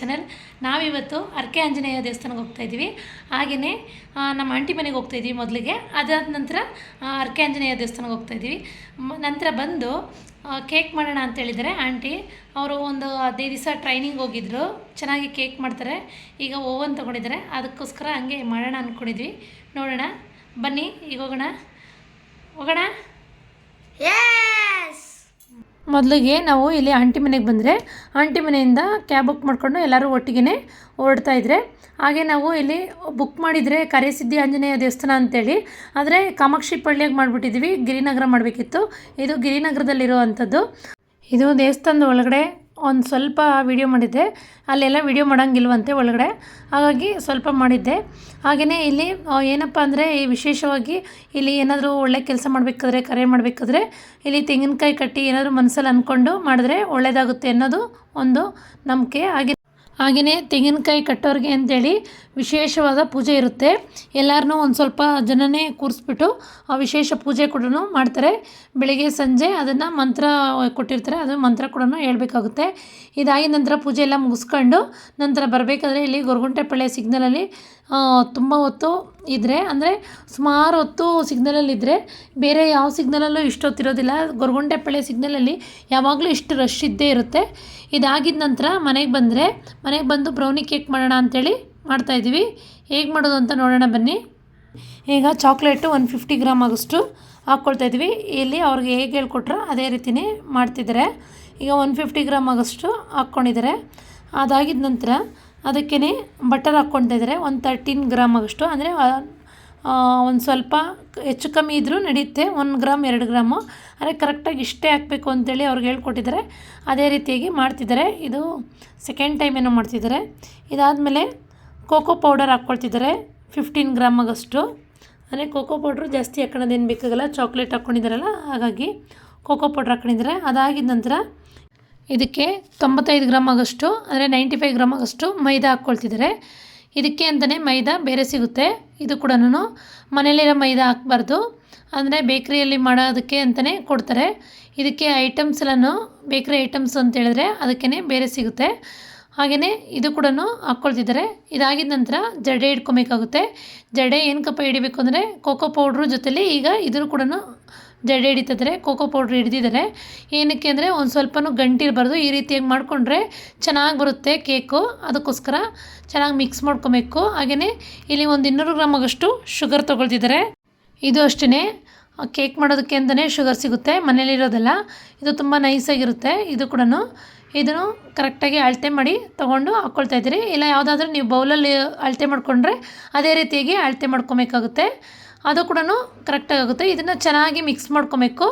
Channel ನಾವಿವತ್ತು ಅರ್ಕೆ ಆಂಜನೇಯ ದೇವಸ್ಥಾನಕ್ಕೆ ಹೋಗ್ತಾ ಇದ್ದೀವಿ. ಹಾಗೆಯೇ ನಮ್ಮ ಆಂಟಿ ಮನೆಗೆ ಹೋಗ್ತಾ ಇದ್ದೀವಿ ಮೊದಲಿಗೆ. ಅದಾದ ನಂತರ ಅರ್ಕೆ ಆಂಜನೇಯ ದೇವಸ್ಥಾನಕ್ಕೆ ಹೋಗ್ತಾ ಇದ್ದೀವಿ. ನಂತರ ಬಂದು ಕೇಕ್ ಮಾಡೋಣ ಅಂತ ಹೇಳಿದರೆ ಆಂಟಿ. ಅವರು ಒಂದು ಹದಿನೈದು ದಿವಸ ಟ್ರೈನಿಂಗ್ ಹೋಗಿದ್ರು. ಚೆನ್ನಾಗಿ ಕೇಕ್ ಮಾಡ್ತಾರೆ. ಈಗ ಓವನ್ ತೊಗೊಂಡಿದ್ದಾರೆ. ಅದಕ್ಕೋಸ್ಕರ ಹಂಗೆ ಮಾಡೋಣ ಅಂದ್ಕೊಂಡಿದ್ವಿ ನೋಡೋಣ. ಬನ್ನಿ, ಈಗ ಹೋಗೋಣ. ಹೋಗೋಣ. ಮೊದಲಿಗೆ ನಾವು ಇಲ್ಲಿ ಆಂಟಿ ಮನೆಗೆ ಬಂದರೆ ಆಂಟಿ ಮನೆಯಿಂದ ಕ್ಯಾಬ್ ಬುಕ್ ಮಾಡಿಕೊಂಡು ಎಲ್ಲರೂ ಒಟ್ಟಿಗೆ ಹೊರಡ್ತಾ ಇದ್ರೆ. ಹಾಗೆ ನಾವು ಇಲ್ಲಿ ಬುಕ್ ಮಾಡಿದರೆ ಕರೆಸಿದ್ದಿ ಆಂಜನೇಯ ದೇವಸ್ಥಾನ ಅಂತೇಳಿ. ಆದರೆ ಕಾಮಾಕ್ಷಿ ಪಳ್ಳಿಯಾಗಿ ಮಾಡಿಬಿಟ್ಟಿದ್ವಿ, ಗಿರಿನಗರ ಮಾಡಬೇಕಿತ್ತು. ಇದು ಗಿರಿನಗರದಲ್ಲಿರುವಂಥದ್ದು. ಇದು ದೇವಸ್ಥಾನದ ಒಳಗಡೆ ಒಂದು ಸ್ವಲ್ಪ ವಿಡಿಯೋ ಮಾಡಿದ್ದೆ. ಅಲ್ಲೆಲ್ಲ ವಿಡಿಯೋ ಮಾಡೋಂಗಿಲ್ವಂತೆ ಒಳಗಡೆ. ಹಾಗಾಗಿ ಸ್ವಲ್ಪ ಮಾಡಿದ್ದೆ. ಹಾಗೆಯೇ ಇಲ್ಲಿ ಏನಪ್ಪ ಅಂದರೆ ಈ ವಿಶೇಷವಾಗಿ ಇಲ್ಲಿ ಏನಾದರೂ ಒಳ್ಳೆ ಕೆಲಸ ಮಾಡಬೇಕಾದ್ರೆ, ಕರೆ ಮಾಡಬೇಕಾದ್ರೆ ಇಲ್ಲಿ ತೆಂಗಿನಕಾಯಿ ಕಟ್ಟಿ ಏನಾದರೂ ಮನಸ್ಸಲ್ಲಿ ಅಂದ್ಕೊಂಡು ಮಾಡಿದ್ರೆ ಒಳ್ಳೆಯದಾಗುತ್ತೆ ಅನ್ನೋದು ಒಂದು ನಂಬಿಕೆ ಹಾಗೆ ಹಾಗೆಯೇ ತೆಂಗಿನಕಾಯಿ ಕಟ್ಟೋರಿಗೆ ಅಂತೇಳಿ ವಿಶೇಷವಾದ ಪೂಜೆ ಇರುತ್ತೆ. ಎಲ್ಲರನ್ನೂ ಒಂದು ಸ್ವಲ್ಪ ಜನನೇ ಕೂರಿಸ್ಬಿಟ್ಟು ಆ ವಿಶೇಷ ಪೂಜೆ ಕೂಡ ಮಾಡ್ತಾರೆ. ಬೆಳಿಗ್ಗೆ, ಸಂಜೆ ಅದನ್ನು ಮಂತ್ರ ಕೊಟ್ಟಿರ್ತಾರೆ. ಅದು ಮಂತ್ರ ಕೂಡ ಹೇಳಬೇಕಾಗುತ್ತೆ. ಇದಾಗಿ ನಂತರ ಪೂಜೆ ಎಲ್ಲ ಮುಗಿಸ್ಕೊಂಡು ನಂತರ ಬರಬೇಕಾದ್ರೆ ಇಲ್ಲಿ ಗೊರಗುಂಟೆಪಳ್ಳಿ ಸಿಗ್ನಲಲ್ಲಿ ತುಂಬ ಹೊತ್ತು ಇದ್ದರೆ ಅಂದರೆ ಸುಮಾರು ಹೊತ್ತು ಸಿಗ್ನಲಲ್ಲಿದ್ದರೆ ಬೇರೆ ಯಾವ ಸಿಗ್ನಲಲ್ಲೂ ಇಷ್ಟೊತ್ತಿರೋದಿಲ್ಲ ಗೊರಗುಂಟೆಪಳ್ಳಿ ಸಿಗ್ನಲಲ್ಲಿ ಯಾವಾಗಲೂ ಇಷ್ಟು ರಶ್ ಇದ್ದೇ ಇರುತ್ತೆ. ಇದಾಗಿದ ನಂತರ ಮನೆಗೆ ಬಂದರೆ, ಮನೆಗೆ ಬಂದು ಬ್ರೌನಿ ಕೇಕ್ ಮಾಡೋಣ ಅಂಥೇಳಿ ಮಾಡ್ತಾಯಿದ್ದೀವಿ ಹೇಗೆ ಮಾಡೋದು ಅಂತ ನೋಡೋಣ ಬನ್ನಿ. ಈಗ ಚಾಕ್ಲೇಟು ಒನ್ ಫಿಫ್ಟಿ ಗ್ರಾಮ್ ಆಗೋಷ್ಟು ಹಾಕ್ಕೊಳ್ತಾ ಇದ್ವಿ ಇಲ್ಲಿ ಅವ್ರಿಗೆ ಹೇಗೆ ಹೇಳ್ಕೊಟ್ರೋ ಅದೇ ರೀತಿಯೇ ಮಾಡ್ತಿದ್ದಾರೆ. ಈಗ ಒನ್ ಫಿಫ್ಟಿ ಗ್ರಾಮ್ ಆಗೋಷ್ಟು ಹಾಕ್ಕೊಂಡಿದ್ದಾರೆ. ಅದಾಗಿದ ನಂತರ ಅದಕ್ಕೇ ಬಟರ್ ಹಾಕ್ಕೊಳ್ತಾ ಇದ್ದಾರೆ ಒಂದು ತರ್ಟೀನ್ ಗ್ರಾಮ್ ಆಗೋಷ್ಟು. ಅಂದರೆ ಒಂದು ಸ್ವಲ್ಪ ಹೆಚ್ಚು ಕಮ್ಮಿ ಇದ್ದರೂ ನಡೆಯುತ್ತೆ ಒಂದು ಗ್ರಾಮ್ ಎರಡು ಗ್ರಾಮು ಅಂದರೆ ಕರೆಕ್ಟಾಗಿ ಇಷ್ಟೇ ಹಾಕಬೇಕು ಅಂತೇಳಿ ಅವ್ರಿಗೆ ಹೇಳ್ಕೊಟ್ಟಿದ್ದಾರೆ ಅದೇ ರೀತಿಯಾಗಿ ಮಾಡ್ತಿದ್ದಾರೆ ಇದು ಸೆಕೆಂಡ್ ಟೈಮ್ ಏನೋ ಮಾಡ್ತಿದ್ದಾರೆ ಇದಾದಮೇಲೆ ಕೋಕೋ ಪೌಡರ್ ಹಾಕ್ಕೊಳ್ತಿದ್ದಾರೆ ಫಿಫ್ಟೀನ್ ಗ್ರಾಮ್ ಆಗೋಷ್ಟು. ಅಂದರೆ ಕೋಕೋ ಪೌಡ್ರು ಜಾಸ್ತಿ ಹಾಕೋಣದೇನು ಬೇಕಾಗಲ್ಲ ಚಾಕ್ಲೇಟ್ ಹಾಕ್ಕೊಂಡಿದ್ದಾರಲ್ಲ ಹಾಗಾಗಿ ಕೋಕೋ ಪೌಡ್ರ್ ಹಾಕ್ಕೊಂಡಿದ್ದಾರೆ ಅದಾಗಿದ ನಂತರ ಇದಕ್ಕೆ ತೊಂಬತ್ತೈದು ಗ್ರಾಮ್ ಆಗೋಷ್ಟು, ಅಂದರೆ ನೈಂಟಿ ಫೈವ್ ಗ್ರಾಮ್ ಆಗೋಷ್ಟು ಮೈದಾ ಹಾಕ್ಕೊಳ್ತಿದ್ದಾರೆ. ಇದಕ್ಕೆ ಅಂತಲೇ ಮೈದಾ ಬೇರೆ ಸಿಗುತ್ತೆ. ಇದು ಕೂಡ ಮನೇಲಿರೋ ಮೈದಾ ಹಾಕ್ಬಾರ್ದು. ಅಂದರೆ ಬೇಕ್ರಿಯಲ್ಲಿ ಮಾಡೋದಕ್ಕೆ ಅಂತಲೇ ಕೊಡ್ತಾರೆ. ಇದಕ್ಕೆ ಐಟಮ್ಸ್ ಎಲ್ಲನೂ, ಬೇಕ್ರಿ ಐಟಮ್ಸ್ ಅಂತ ಹೇಳಿದ್ರೆ ಅದಕ್ಕೇ ಬೇರೆ ಸಿಗುತ್ತೆ. ಹಾಗೆಯೇ ಇದು ಕೂಡ ಹಾಕ್ಕೊಳ್ತಿದ್ದಾರೆ. ಇದಾಗಿದ ನಂತರ ಜಡೆ ಇಟ್ಕೊಬೇಕಾಗುತ್ತೆ. ಜಡೆ ಏನಕ್ಕಪ್ಪ ಹಿಡಿಬೇಕು ಅಂದರೆ ಕೋಕೋ ಪೌಡ್ರು ಜೊತೆಲಿ ಈಗ ಇದ್ರ ಕೂಡ ಜಡೆ ಹಿಡಿತಿದ್ದಾರೆ ಕೋಕೋ ಪೌಡ್ರ್ ಹಿಡಿದಿದ್ದಾರೆ ಏನಕ್ಕೆ ಅಂದರೆ ಒಂದು ಸ್ವಲ್ಪನೂ ಗಂಟಿರಬಾರ್ದು ಈ ರೀತಿಯಾಗಿ ಮಾಡಿಕೊಂಡ್ರೆ ಚೆನ್ನಾಗಿ ಬರುತ್ತೆ ಕೇಕು. ಅದಕ್ಕೋಸ್ಕರ ಚೆನ್ನಾಗಿ ಮಿಕ್ಸ್ ಮಾಡ್ಕೊಬೇಕು. ಹಾಗೆಯೇ ಇಲ್ಲಿ ಒಂದು ಇನ್ನೂರು ಗ್ರಾಮ್ ಆಗೋಷ್ಟು ಶುಗರ್ ತೊಗೊಳ್ತಿದ್ದಾರೆ ಇದು ಅಷ್ಟೇ ಕೇಕ್ ಮಾಡೋದಕ್ಕೆ ಅಂತಲೇ ಶುಗರ್ ಸಿಗುತ್ತೆ. ಮನೇಲಿರೋದೆಲ್ಲ ಇದು ತುಂಬ ನೈಸಾಗಿರುತ್ತೆ ಇದು ಕೂಡ ಇದನ್ನು ಕರೆಕ್ಟಾಗಿ ಅಳತೆ ಮಾಡಿ ತೊಗೊಂಡು ಹಾಕ್ಕೊಳ್ತಾ ಇದ್ದೀರಿ. ಇಲ್ಲ ಯಾವುದಾದ್ರೂ ನೀವು ಬೌಲಲ್ಲಿ ಅಳತೆ ಮಾಡಿಕೊಂಡ್ರೆ ಅದೇ ರೀತಿಯಾಗಿ ಅಳತೆ ಮಾಡ್ಕೊಬೇಕಾಗುತ್ತೆ. ಅದು ಕೂಡ ಕರೆಕ್ಟಾಗುತ್ತೆ ಇದನ್ನು ಚೆನ್ನಾಗಿ ಮಿಕ್ಸ್ ಮಾಡ್ಕೊಬೇಕು.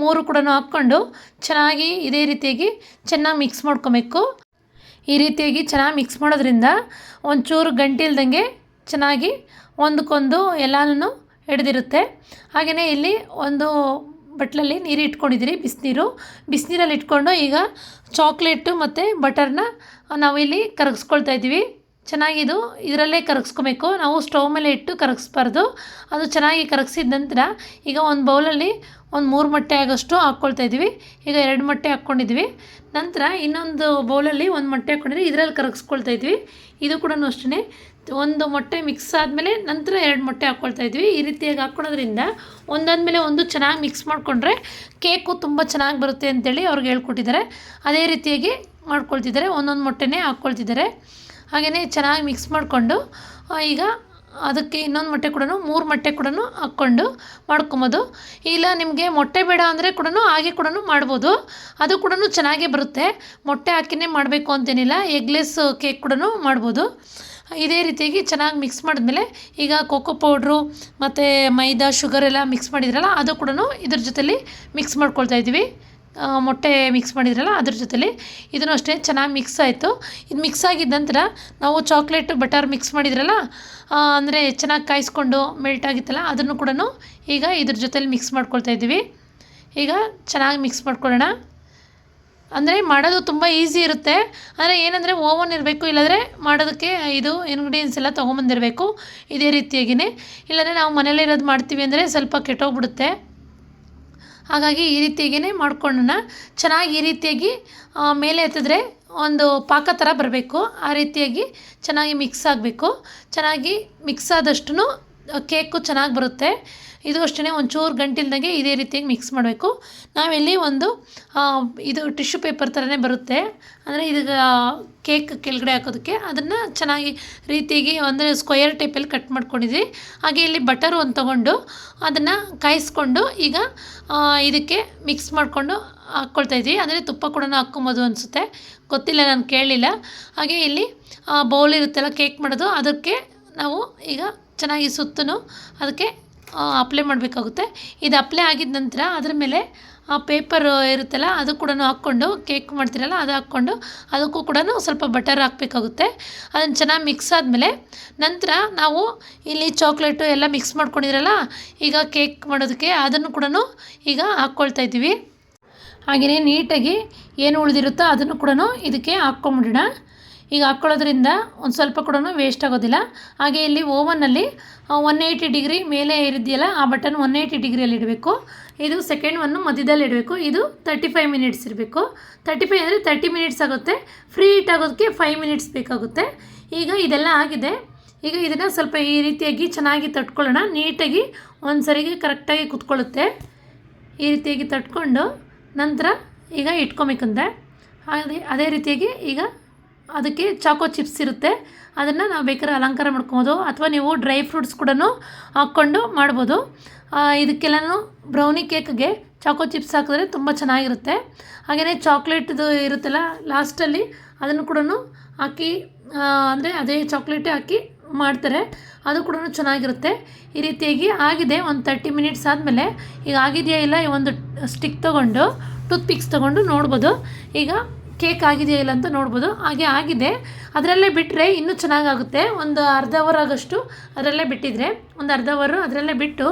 ಮೂರು ಕೂಡ ಹಾಕ್ಕೊಂಡು ಚೆನ್ನಾಗಿ ಇದೇ ರೀತಿಯಾಗಿ ಚೆನ್ನಾಗಿ ಮಿಕ್ಸ್ ಮಾಡ್ಕೊಬೇಕು. ಈ ರೀತಿಯಾಗಿ ಚೆನ್ನಾಗಿ ಮಿಕ್ಸ್ ಮಾಡೋದ್ರಿಂದ ಒಂಚೂರು ಗಂಟಿಲ್ದಂಗೆ ಚೆನ್ನಾಗಿ ಒಂದಕ್ಕೊಂದು ಎಲ್ಲನೂ ಹಿಡಿದಿರುತ್ತೆ. ಹಾಗೆಯೇ ಇಲ್ಲಿ ಒಂದು ಬಟ್ಲಲ್ಲಿ ನೀರು ಇಟ್ಕೊಂಡಿದ್ದೀರಿ, ಬಿಸಿನೀರು. ಬಿಸಿನೀರಲ್ಲಿ ಇಟ್ಕೊಂಡು ಈಗ ಚಾಕ್ಲೇಟು ಮತ್ತು ಬಟರ್ನ ಇಲ್ಲಿ ಕರಗಿಸ್ಕೊಳ್ತಾ ಇದ್ದೀವಿ. ಚೆನ್ನಾಗಿದು, ಇದರಲ್ಲೇ ಕರಗಿಸ್ಕೊಬೇಕು. ನಾವು ಸ್ಟವ್ ಮೇಲೆ ಇಟ್ಟು ಕರಗಿಸ್ಬಾರ್ದು. ಅದು ಚೆನ್ನಾಗಿ ಕರಗಿಸಿದ ನಂತರ ಈಗ ಒಂದು ಬೌಲಲ್ಲಿ ಒಂದು ಮೂರು ಮೊಟ್ಟೆ ಆಗೋಷ್ಟು ಹಾಕ್ಕೊಳ್ತಾ ಇದ್ದೀವಿ. ಈಗ ಎರಡು ಮೊಟ್ಟೆ ಹಾಕ್ಕೊಂಡಿದ್ವಿ ನಂತರ ಇನ್ನೊಂದು ಬೌಲಲ್ಲಿ ಒಂದು ಮೊಟ್ಟೆ ಹಾಕ್ಕೊಂಡಿದ್ವಿ ಇದರಲ್ಲಿ ಕರಗಿಸ್ಕೊಳ್ತಾ ಇದ್ವಿ ಇದು ಕೂಡ ಅಷ್ಟೇ ಒಂದು ಮೊಟ್ಟೆ ಮಿಕ್ಸ್ ಆದಮೇಲೆ ನಂತರ ಎರಡು ಮೊಟ್ಟೆ ಹಾಕ್ಕೊಳ್ತಾ ಇದ್ವಿ ಈ ರೀತಿಯಾಗಿ ಹಾಕ್ಕೊಳೋದ್ರಿಂದ ಒಂದಾದಮೇಲೆ ಒಂದು ಚೆನ್ನಾಗಿ ಮಿಕ್ಸ್ ಮಾಡಿಕೊಂಡ್ರೆ ಕೇಕು ತುಂಬ ಚೆನ್ನಾಗಿ ಬರುತ್ತೆ ಅಂತೇಳಿ ಅವ್ರಿಗೆ ಹೇಳ್ಕೊಟ್ಟಿದ್ದಾರೆ. ಅದೇ ರೀತಿಯಾಗಿ ಮಾಡ್ಕೊಳ್ತಿದ್ದಾರೆ. ಒಂದೊಂದು ಮೊಟ್ಟೆನೇ ಹಾಕ್ಕೊಳ್ತಿದ್ದಾರೆ. ಹಾಗೆಯೇ ಚೆನ್ನಾಗಿ ಮಿಕ್ಸ್ ಮಾಡಿಕೊಂಡು ಈಗ ಅದಕ್ಕೆ ಇನ್ನೊಂದು ಮೊಟ್ಟೆ ಕೂಡ ಮೂರು ಮೊಟ್ಟೆ ಕೂಡ ಹಾಕ್ಕೊಂಡು ಮಾಡ್ಕೊಬೋದು. ಇಲ್ಲ ನಿಮಗೆ ಮೊಟ್ಟೆ ಬೇಡ ಅಂದರೆ ಕೂಡ ಹಾಗೆ ಕೂಡ ಮಾಡ್ಬೋದು. ಅದು ಕೂಡ ಚೆನ್ನಾಗೇ ಬರುತ್ತೆ. ಮೊಟ್ಟೆ ಹಾಕಿನೇ ಮಾಡಬೇಕು ಅಂತೇನಿಲ್ಲ ಎಗ್ಲೆಸ್ ಕೇಕ್ ಕೂಡ ಮಾಡ್ಬೋದು. ಇದೇ ರೀತಿಯಾಗಿ ಚೆನ್ನಾಗಿ ಮಿಕ್ಸ್ ಮಾಡಿದ್ಮೇಲೆ, ಈಗ ಕೋಕೋ ಪೌಡ್ರು ಮತ್ತು ಮೈದಾ ಶುಗರ್ ಎಲ್ಲ ಮಿಕ್ಸ್ ಮಾಡಿದ್ರಲ್ಲ, ಅದು ಕೂಡ ಇದ್ರ ಜೊತೆಲಿ ಮಿಕ್ಸ್ ಮಾಡ್ಕೊಳ್ತಾ ಇದ್ದೀವಿ. ಮೊಟ್ಟೆ ಮಿಕ್ಸ್ ಮಾಡಿದ್ರಲ್ಲ, ಅದ್ರ ಜೊತೆಲಿ ಇದನ್ನು ಅಷ್ಟೇ ಚೆನ್ನಾಗಿ ಮಿಕ್ಸ್ ಆಯಿತು. ಇದು ಮಿಕ್ಸ್ ಆಗಿದ ನಂತರ ನಾವು ಚಾಕ್ಲೇಟ್ ಬಟರ್ ಮಿಕ್ಸ್ ಮಾಡಿದ್ರಲ್ಲ ಅಂದರೆ ಚೆನ್ನಾಗಿ ಕಾಯಿಸ್ಕೊಂಡು ಮೆಲ್ಟ್ ಆಗಿತ್ತಲ್ಲ, ಅದನ್ನು ಕೂಡ ಈಗ ಇದ್ರ ಜೊತೆಲಿ ಮಿಕ್ಸ್ ಮಾಡ್ಕೊಳ್ತಾ ಇದ್ದೀವಿ. ಈಗ ಚೆನ್ನಾಗಿ ಮಿಕ್ಸ್ ಮಾಡ್ಕೊಳ್ಳೋಣ. ಅಂದರೆ ಮಾಡೋದು ತುಂಬ ಈಸಿ ಇರುತ್ತೆ. ಆದರೆ ಏನಂದರೆ ಓವನ್ ಇರಬೇಕು, ಇಲ್ಲಾಂದರೆ ಮಾಡೋದಕ್ಕೆ ಇದು ಇಂಗ್ರೀಡಿಯೆಂಟ್ಸ್ ಎಲ್ಲ ತೊಗೊಂಬಂದಿರಬೇಕು, ಇದೇ ರೀತಿಯಾಗಿಯೇ ಇಲ್ಲಾಂದರೆ ನಾವು ಮನೇಲಿರೋದು ಮಾಡ್ತೀವಿ ಅಂದರೆ ಸ್ವಲ್ಪ ಕೆಟ್ಟೋಗ್ಬಿಡುತ್ತೆ. ಹಾಗಾಗಿ ಈ ರೀತಿಯಾಗಿಯೇ ಮಾಡ್ಕೊಳ್ಳೋಣ ಚೆನ್ನಾಗಿ ಈ ರೀತಿಯಾಗಿ ಮೇಲೆ ಎತ್ತಿದ್ರೆ ಒಂದು ಪಾಕ ಥರ ಬರಬೇಕು. ಆ ರೀತಿಯಾಗಿ ಚೆನ್ನಾಗಿ ಮಿಕ್ಸ್ ಆಗಬೇಕು. ಚೆನ್ನಾಗಿ ಮಿಕ್ಸ್ ಆದಷ್ಟು ಕೇಕು ಚೆನ್ನಾಗಿ ಬರುತ್ತೆ. ಇದು ಅಷ್ಟೇ ಒಂಚೂರು ಗಂಟಿಲ್ದಂಗೆ ಇದೇ ರೀತಿಯಾಗಿ ಮಿಕ್ಸ್ ಮಾಡಬೇಕು. ನಾವಿಲ್ಲಿ ಒಂದು ಇದು ಟಿಶ್ಯೂ ಪೇಪರ್ ಥರನೇ ಬರುತ್ತೆ. ಅಂದರೆ ಇದು ಕೇಕ್ ಕೆಳಗಡೆ ಹಾಕೋದಕ್ಕೆ. ಅದನ್ನು ಚೆನ್ನಾಗಿ ರೀತಿಯಾಗಿ ಅಂದರೆ ಸ್ಕ್ವಯರ್ ಟೈಪಲ್ಲಿ ಕಟ್ ಮಾಡ್ಕೊಂಡಿದ್ವಿ. ಹಾಗೆ ಇಲ್ಲಿ ಬಟರ್ ಒಂದು ತೊಗೊಂಡು ಅದನ್ನು ಕಾಯಿಸ್ಕೊಂಡು ಈಗ ಇದಕ್ಕೆ ಮಿಕ್ಸ್ ಮಾಡಿಕೊಂಡು ಹಾಕ್ಕೊಳ್ತಾ ಇದ್ವಿ. ಅಂದರೆ ತುಪ್ಪ ಕೂಡ ಹಾಕ್ಕೊಬೋದು ಅನಿಸುತ್ತೆ. ಗೊತ್ತಿಲ್ಲ, ನಾನು ಕೇಳಲಿಲ್ಲ ಹಾಗೆ ಇಲ್ಲಿ ಬೌಲ್ ಇರುತ್ತಲ್ಲ ಕೇಕ್ ಮಾಡೋದು. ಅದಕ್ಕೆ ನಾವು ಈಗ ಚೆನ್ನಾಗಿ ಸುತ್ತೂ ಅದಕ್ಕೆ ಅಪ್ಲೈ ಮಾಡಬೇಕಾಗುತ್ತೆ. ಇದು ಅಪ್ಲೈ ಆಗಿದ ನಂತರ ಅದ್ರ ಮೇಲೆ, ಆ ಪೇಪರ್ ಇರುತ್ತಲ್ಲ, ಅದು ಕೂಡ ಹಾಕ್ಕೊಂಡು ಕೇಕ್ ಮಾಡ್ತೀರಲ್ಲ, ಅದು ಹಾಕ್ಕೊಂಡು ಅದಕ್ಕೂ ಕೂಡ ಸ್ವಲ್ಪ ಬಟರ್ ಹಾಕಬೇಕಾಗುತ್ತೆ. ಅದನ್ನು ಚೆನ್ನಾಗಿ ಮಿಕ್ಸ್ ಆದಮೇಲೆ ನಂತರ ನಾವು ಇಲ್ಲಿ ಚಾಕ್ಲೇಟು ಎಲ್ಲ ಮಿಕ್ಸ್ ಮಾಡ್ಕೊಂಡಿರಲ್ಲ, ಈಗ ಕೇಕ್ ಮಾಡೋದಕ್ಕೆ ಅದನ್ನು ಕೂಡ ಈಗ ಹಾಕ್ಕೊಳ್ತಾ ಇದ್ದೀವಿ. ಹಾಗೆಯೇ ನೀಟಾಗಿ ಏನು ಉಳಿದಿರುತ್ತೋ ಅದನ್ನು ಕೂಡ ಇದಕ್ಕೆ ಹಾಕ್ಕೊಂಬಿಡೋಣ. ಈಗ ಹಾಕ್ಕೊಳ್ಳೋದ್ರಿಂದ ಒಂದು ಸ್ವಲ್ಪ ಕೂಡ ವೇಸ್ಟ್ ಆಗೋದಿಲ್ಲ. ಹಾಗೆ ಇಲ್ಲಿ ಓವನ್ನಲ್ಲಿ ಒನ್ ಏಯ್ಟಿ ಡಿಗ್ರಿ ಮೇಲೆ ಇರಿದೆಯಲ್ಲ ಆ ಬಟನ್ ಒನ್ ಏಯ್ಟಿ ಡಿಗ್ರಿಯಲ್ಲಿ ಇಡಬೇಕು. ಇದು ಸೆಕೆಂಡ್ ಒನ್ನು ಮಧ್ಯದಲ್ಲಿ ಇಡಬೇಕು. ಇದು ತರ್ಟಿ ಫೈವ್ ಮಿನಿಟ್ಸ್ ಇರಬೇಕು. ತರ್ಟಿ ಫೈವ್ ಅಂದರೆ ತರ್ಟಿ ಮಿನಿಟ್ಸ್ ಆಗುತ್ತೆ. ಫ್ರೀ ಹೀಟ್ ಆಗೋದಕ್ಕೆ ಫೈವ್ ಮಿನಿಟ್ಸ್ ಬೇಕಾಗುತ್ತೆ. ಈಗ ಇದೆಲ್ಲ ಆಗಿದೆ. ಈಗ ಇದನ್ನು ಸ್ವಲ್ಪ ಈ ರೀತಿಯಾಗಿ ಚೆನ್ನಾಗಿ ತಟ್ಕೊಳ್ಳೋಣ. ನೀಟಾಗಿ ಒಂದು ಸರಿಗೆ ಕರೆಕ್ಟಾಗಿ ಕುತ್ಕೊಳ್ಳುತ್ತೆ. ಈ ರೀತಿಯಾಗಿ ತಟ್ಕೊಂಡು ನಂತರ ಈಗ ಇಟ್ಕೊಬೇಕಂತೆ. ಅದೇ ಅದೇ ರೀತಿಯಾಗಿ ಈಗ ಅದಕ್ಕೆ ಚಾಕೋ ಚಿಪ್ಸ್ ಇರುತ್ತೆ. ಅದನ್ನು ನಾವು ಬೇಕಾದ್ರೆ ಅಲಂಕಾರ ಮಾಡ್ಕೊಬೋದು. ಅಥವಾ ನೀವು ಡ್ರೈ ಫ್ರೂಟ್ಸ್ ಕೂಡ ಹಾಕ್ಕೊಂಡು ಮಾಡ್ಬೋದು. ಇದಕ್ಕೆಲ್ಲನೂ ಬ್ರೌನಿ ಕೇಕ್ಗೆ ಚಾಕೋ ಚಿಪ್ಸ್ ಹಾಕಿದ್ರೆ ತುಂಬ ಚೆನ್ನಾಗಿರುತ್ತೆ. ಹಾಗೆಯೇ ಚಾಕ್ಲೇಟ್ದು ಇರುತ್ತಲ್ಲ, ಲಾಸ್ಟಲ್ಲಿ ಅದನ್ನು ಕೂಡ ಹಾಕಿ ಅಂದರೆ ಅದೇ ಚಾಕ್ಲೇಟೇ ಹಾಕಿ ಮಾಡ್ತಾರೆ. ಅದು ಕೂಡ ಚೆನ್ನಾಗಿರುತ್ತೆ. ಈ ರೀತಿಯಾಗಿ ಆಗಿದೆ. ಒಂದು ತರ್ಟಿ ಮಿನಿಟ್ಸ್ ಆದಮೇಲೆ ಈಗ ಆಗಿದೆಯಾ ಇಲ್ಲ ಈ ಒಂದು ಸ್ಟಿಕ್ ತೊಗೊಂಡು ಟೂತ್ ಪಿಕ್ಸ್ ತೊಗೊಂಡು ನೋಡ್ಬೋದು. ಈಗ ಕೇಕ್ ಆಗಿದೆಯಾ ಇಲ್ಲ ಅಂತ ನೋಡ್ಬೋದು. ಹಾಗೆ ಆಗಿದೆ. ಅದರಲ್ಲೇ ಬಿಟ್ಟರೆ ಇನ್ನೂ ಚೆನ್ನಾಗಾಗುತ್ತೆ. ಒಂದು ಅರ್ಧ ಅವರ್ ಆಗೋಷ್ಟು ಅದರಲ್ಲೇ ಬಿಟ್ಟಿದ್ರೆ, ಒಂದು ಅರ್ಧ ಅವರು ಅದರಲ್ಲೇ ಬಿಟ್ಟು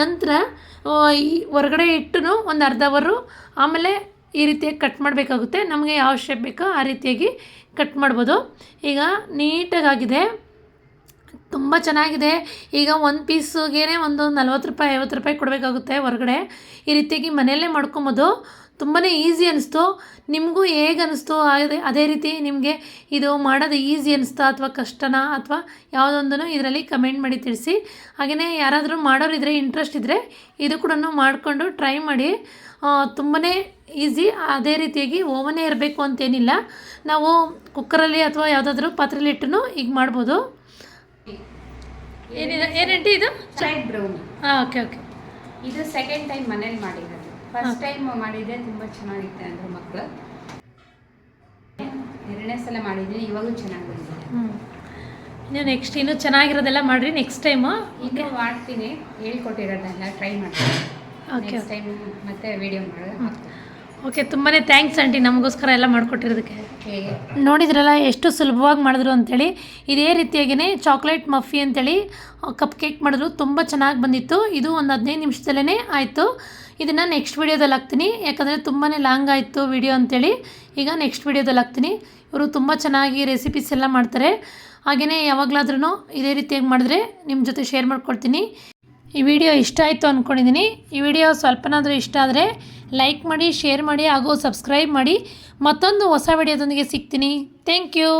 ನಂತರ ಈ ಹೊರಗಡೆ ಇಟ್ಟು ಒಂದು ಅರ್ಧ ಅವರು ಆಮೇಲೆ ಈ ರೀತಿಯಾಗಿ ಕಟ್ ಮಾಡಬೇಕಾಗುತ್ತೆ. ನಮಗೆ ಯಾವ ಶೇಪ್ ಬೇಕೋ ಆ ರೀತಿಯಾಗಿ ಕಟ್ ಮಾಡ್ಬೋದು. ಈಗ ನೀಟಾಗಾಗಿದೆ. ತುಂಬ ಚೆನ್ನಾಗಿದೆ. ಈಗ ಒಂದು ಪೀಸ್ಗೆ ಒಂದು ನಲ್ವತ್ತು ರೂಪಾಯಿ, ಐವತ್ತು ರೂಪಾಯಿ ಕೊಡಬೇಕಾಗುತ್ತೆ ಹೊರಗಡೆ. ಈ ರೀತಿಯಾಗಿ ಮನೆಯಲ್ಲೇ ಮಾಡ್ಕೊಬೋದು. ತುಂಬಾ ಈಸಿ ಅನ್ನಿಸ್ತು ನಿಮಗೂ ಹೇಗೆ ಅನ್ನಿಸ್ತು ಅದೇ ಅದೇ ರೀತಿ ನಿಮಗೆ ಇದು ಮಾಡೋದು ಈಸಿ ಅನ್ನಿಸ್ತಾ ಅಥವಾ ಕಷ್ಟನಾ? ಅಥವಾ ಯಾವುದೊಂದನ್ನು ಇದರಲ್ಲಿ ಕಮೆಂಟ್ ಮಾಡಿ ತಿಳಿಸಿ. ಹಾಗೆಯೇ ಯಾರಾದರೂ ಮಾಡೋರಿದ್ರೆ ಇಂಟ್ರೆಸ್ಟ್ ಇದ್ದರೆ ಇದು ಕೂಡ ಮಾಡಿಕೊಂಡು ಟ್ರೈ ಮಾಡಿ. ತುಂಬಾ ಈಸಿ ಅದೇ ರೀತಿಯಾಗಿ ಓವನೇ ಇರಬೇಕು ಅಂತೇನಿಲ್ಲ. ನಾವು ಕುಕ್ಕರಲ್ಲಿ ಅಥವಾ ಯಾವುದಾದ್ರೂ ಪಾತ್ರೆಯಲ್ಲಿ ಇಟ್ಟು ಈಗ ಮಾಡ್ಬೋದು. ಏನಿದೆ? ಏನಂಟಿ ಇದು? ಚೈಲ್ಡ್ ಬ್ರೌನಿ ಹಾಂ ಓಕೆ ಓಕೆ ಇದು ಸೆಕೆಂಡ್ ಟೈಮ್ ಮನೇಲಿ ಮಾಡಿರೋದು. ಫಸ್ಟ್ ಟೈಮ್ ಮಾಡಿದ್ರೆ ತುಂಬ ಚೆನ್ನಾಗಿತ್ತು ಅಂದರು ಮಕ್ಕಳು ಎರಡನೇ ಸಲ ಮಾಡಿದ್ದೀನಿ ಇವಾಗಲೂ ಚೆನ್ನಾಗಿ ಬಂದಿದೆ. ನೀವು ನೆಕ್ಸ್ಟ್ ಇನ್ನೂ ಚೆನ್ನಾಗಿರೋದೆಲ್ಲ ಮಾಡಿರಿ ನೆಕ್ಸ್ಟ್ ಟೈಮು ಇನ್ನೂ ಮಾಡ್ತೀನಿ. ಹೇಳ್ಕೊಟ್ಟಿರೋದೆಲ್ಲ ಟ್ರೈ ಮಾಡ್ತೀನಿ. ಓಕೆ ನೆಕ್ಸ್ಟ್ ಟೈಮ್ ಮತ್ತೆ ವಿಡಿಯೋ ಮಾಡೋದು ಓಕೆ ತುಂಬಾ ಥ್ಯಾಂಕ್ಸ್ ಆಂಟಿ ನಮಗೋಸ್ಕರ ಎಲ್ಲ ಮಾಡಿಕೊಟ್ಟಿರೋದಕ್ಕೆ. ನೋಡಿದ್ರಲ್ಲ ಎಷ್ಟು ಸುಲಭವಾಗಿ ಮಾಡಿದ್ರು ಅಂಥೇಳಿ ಇದೇ ರೀತಿಯಾಗಿಯೇ ಚಾಕ್ಲೇಟ್ ಮಫಿ ಅಂತೇಳಿ ಕಪ್ ಕೇಕ್ ಮಾಡಿದ್ರು. ತುಂಬ ಚೆನ್ನಾಗಿ ಬಂದಿತ್ತು. ಇದು ಒಂದು ಹದಿನೈದು ನಿಮಿಷದಲ್ಲೇ ಆಯಿತು. ಇದನ್ನು ನೆಕ್ಸ್ಟ್ ವೀಡಿಯೋದಲ್ಲಿ ಹಾಕ್ತೀನಿ. ಯಾಕಂದರೆ ತುಂಬಾ ಲಾಂಗ್ ಆಯಿತು ವಿಡಿಯೋ ಅಂತೇಳಿ. ಈಗ ನೆಕ್ಸ್ಟ್ ವೀಡಿಯೋದಲ್ಲಿ ಹಾಕ್ತೀನಿ. ಇವರು ತುಂಬ ಚೆನ್ನಾಗಿ ರೆಸಿಪೀಸ್ ಎಲ್ಲ ಮಾಡ್ತಾರೆ. ಹಾಗೆಯೇ ಯಾವಾಗಲಾದ್ರೂ ಇದೇ ರೀತಿಯಾಗಿ ಮಾಡಿದ್ರೆ ನಿಮ್ಮ ಜೊತೆ ಶೇರ್ ಮಾಡ್ಕೊಳ್ತೀನಿ ಈ ವಿಡಿಯೋ ಇಷ್ಟ ಆಯಿತು ಅಂದ್ಕೊಂಡಿದ್ದೀನಿ ಈ ವಿಡಿಯೋ ಸ್ವಲ್ಪನಾದರೂ ಇಷ್ಟ ಆದರೆ ಲೈಕ್ ಮಾಡಿ ಶೇರ್ ಮಾಡಿ ಹಾಗೂ ಸಬ್ಸ್ಕ್ರೈಬ್ ಮಾಡಿ. ಮತ್ತೊಂದು ಹೊಸ ವಿಡಿಯೋದೊಂದಿಗೆ ಸಿಗ್ತೀನಿ. Thank you